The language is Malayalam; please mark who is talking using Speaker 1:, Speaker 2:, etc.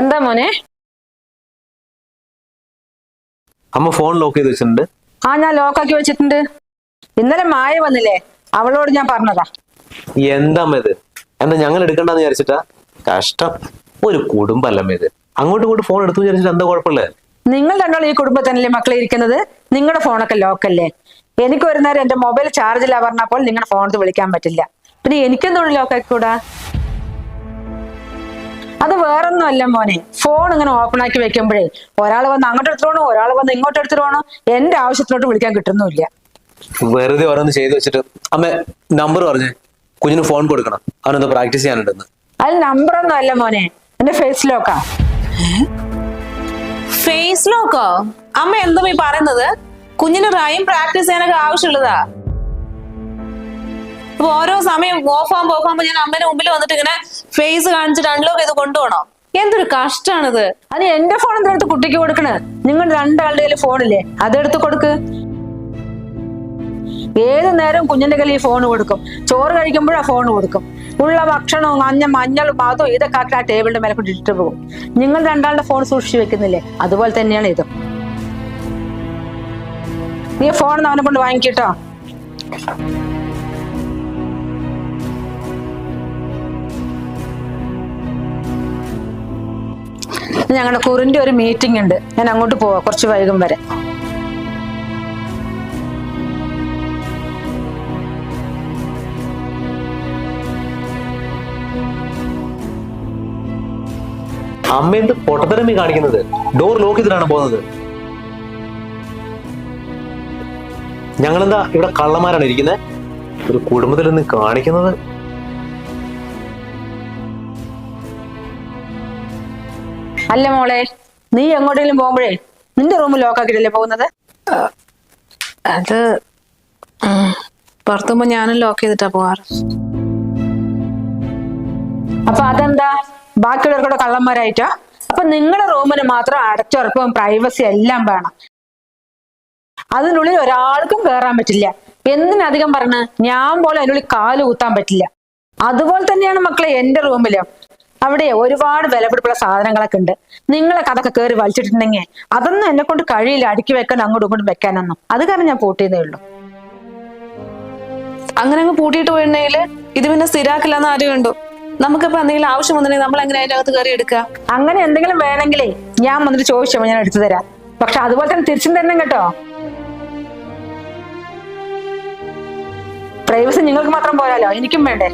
Speaker 1: എന്താ മോനെ?
Speaker 2: അമ്മ ഫോൺ ലോക്ക് ചെയ്ത് വെച്ചിട്ടുണ്ട്.
Speaker 1: ആ ഞാൻ ലോക്ക് ആക്കി വെച്ചിട്ടുണ്ട്. ഇന്നലെ മായ വന്നില്ലേ? അവളോട് ഞാൻ പറഞ്ഞതാ.
Speaker 2: എന്താ ഇത്? എന്താ ഞങ്ങൾ എടുക്കണ്ടെന്ന് വിചാരിച്ചിട്ടാ? കഷ്ടം. ഒരു കുടുംബല്ല ഇത്. അങ്ങോട്ടും ഇങ്ങോട്ടും ഫോൺ എടുത്തു വിചാരിച്ചിട്ട് എന്താ കുഴപ്പമില്ലേ
Speaker 1: നിങ്ങൾ രണ്ടാളും ഈ കുടുംബത്തിനല്ലേ മക്കളെ ഇരിക്കുന്നത്? നിങ്ങളുടെ ഫോണൊക്കെ ലോക്കല്ലേ എനിക്ക് ഒരു നേരം എന്റെ മൊബൈൽ ചാർജില്ല പറഞ്ഞപ്പോൾ നിങ്ങളുടെ ഫോണിൽ വിളിക്കാൻ പറ്റില്ല. പിന്നെ എനിക്കെന്തുകൊണ്ട് ലോക്കാക്കിക്കൂടാ അത് വേറൊന്നും അല്ല മോനെ. ഫോൺ ഇങ്ങനെ ഓപ്പൺ ആക്കി വെക്കുമ്പോഴേ ഒരാൾ വന്ന് അങ്ങോട്ട് എടുത്തോണോ ഒരാൾ വന്ന് ഇങ്ങോട്ട് എടുത്തിട്ട് പോകണോ എന്റെ ആവശ്യത്തിലോട്ട് വിളിക്കാൻ കിട്ടുന്നില്ല
Speaker 2: വെറുതെ ഓരോന്ന് ചെയ്തു വെച്ചിട്ട് അമ്മ നമ്പർ പറഞ്ഞേ. കുഞ്ഞിന് ഫോൺ കൊടുക്കണം. അവനൊന്ന് പ്രാക്ടീസ് ചെയ്യാനുണ്ടെന്ന്.
Speaker 1: അത് നമ്പർ ഒന്നും അല്ല മോനെ. എന്റെ ഫേസ് ലോക്കാ
Speaker 3: ഫേസ് ലോക്കോ അമ്മ എന്താ ഈ പറയുന്നത്? കുഞ്ഞിന് റൈം പ്രാക്ടീസ് ചെയ്യാനൊക്കെ ആവശ്യമുള്ളതാ. അപ്പൊ ഓരോ സമയം ഓഫ് ആകുമ്പോ ഞാൻ അമ്മേന്റെ മുമ്പിൽ വന്നിട്ട് ഇങ്ങനെ ഫേസ് കാണിച്ചിട്ട് അൺലോക്ക് ചെയ്ത് കൊണ്ടുപോകണോ? എന്തൊരു കഷ്ടാണിത്.
Speaker 1: അത് എന്റെ ഫോൺ എന്തെടുത്ത് കുട്ടിക്ക് കൊടുക്കണേ? നിങ്ങൾ രണ്ടാളുടെ ഫോണില്ലേ അതെടുത്ത് കൊടുക്ക്. ഏത് നേരം കുഞ്ഞിന്റെ കയ്യിൽ ഫോൺ കൊടുക്കും. ചോറ് കഴിക്കുമ്പോഴാ ഫോൺ കൊടുക്കും. ഉള്ള ഭക്ഷണവും അഞ്ഞ മഞ്ഞളും അതും ഇതൊക്കെ ആക്കി ആ ടേബിളിന്റെ മേലെ കൊണ്ട് ഇട്ടിട്ട് പോകും. നിങ്ങൾ രണ്ടാളുടെ ഫോൺ സൂക്ഷിച്ചു വെക്കുന്നില്ലേ? അതുപോലെ തന്നെയാണ് ഇത്. നീ ഫോൺ അവനെ കൊണ്ട് വാങ്ങിക്കട്ടോ ഞങ്ങളുടെ കുറിന്റെ ഒരു മീറ്റിംഗ് ഉണ്ട്. ഞാൻ അങ്ങോട്ട് പോവാ. കുറച്ച് വൈകും വരെ.
Speaker 2: അമ്മ എന്ത് പൊട്ടത്തരമേ കാണിക്കുന്നത്? ഡോർ ലോക്ക് ചെയ്തിട്ടാണ് പോകുന്നത്. ഞങ്ങളെന്താ ഇവിടെ കള്ളന്മാരാണ് ഇരിക്കുന്നത് ഒരു കുടുംബത്തിൽ നിന്ന് കാണിക്കുന്നത്?
Speaker 1: അല്ല മോളെ നീ എങ്ങോട്ടെങ്കിലും പോകുമ്പോഴേ നിന്റെ റൂം ലോക്കാക്കിയിട്ടല്ലേ പോകുന്നത്?
Speaker 3: അത് പുറത്തുമ്പോ ഞാനും ലോക്ക് ചെയ്തിട്ടാ പോവാറ്.
Speaker 1: അപ്പൊ അതെന്താ? ബാക്കിയുള്ളവർക്കൂടെ കള്ളന്മാരായിട്ടോ? അപ്പൊ നിങ്ങളുടെ റൂമിന് മാത്രം അടച്ചുറപ്പും പ്രൈവസി എല്ലാം വേണം. അതിനുള്ളിൽ ഒരാൾക്കും കയറാൻ പറ്റില്ല. എന്തിനധികം പറഞ്ഞ് ഞാൻ പോലെ അതിനുള്ളിൽ കാൽ കുത്താൻ പറ്റില്ല. അതുപോലെ തന്നെയാണ് മക്കളെ എന്റെ റൂമിലും അവിടെ ഒരുപാട് വിലപിടിപ്പുള്ള സാധനങ്ങളൊക്കെ ഉണ്ട്. നിങ്ങളൊക്കെ അതൊക്കെ കയറി വലിച്ചിട്ടുണ്ടെങ്കിൽ അതൊന്നും എന്നെ കൊണ്ട് കഴിയില്ല. അടുക്കി വെക്കാൻ അങ്ങോട്ടും ഇങ്ങോട്ടും വെക്കാനൊന്നും. അത് കാരണം ഞാൻ പൂട്ടിയതേ ഉള്ളൂ.
Speaker 3: അങ്ങനെ അങ്ങ് പൂട്ടിയിട്ട് പോയിട്ടുണ്ടെങ്കിൽ ഇത് പിന്നെ സ്ഥിരാക്കില്ലെന്ന് ആരും കണ്ടു. നമുക്കിപ്പോ എന്തെങ്കിലും ആവശ്യം വന്നിട്ടുണ്ടെങ്കിൽ നമ്മൾ എങ്ങനെ അതിന്റെ അകത്ത് കയറി എടുക്കുക?
Speaker 1: അങ്ങനെ എന്തെങ്കിലും വേണമെങ്കിലേ ഞാൻ വന്നിട്ട് ചോദിച്ചോ ഞാൻ എടുത്തു തരാം. പക്ഷെ അതുപോലെ തന്നെ തിരിച്ചും തരണം കേട്ടോ. പ്രൈവസി നിങ്ങൾക്ക് മാത്രം പോരാലോ? എനിക്കും വേണ്ടേ?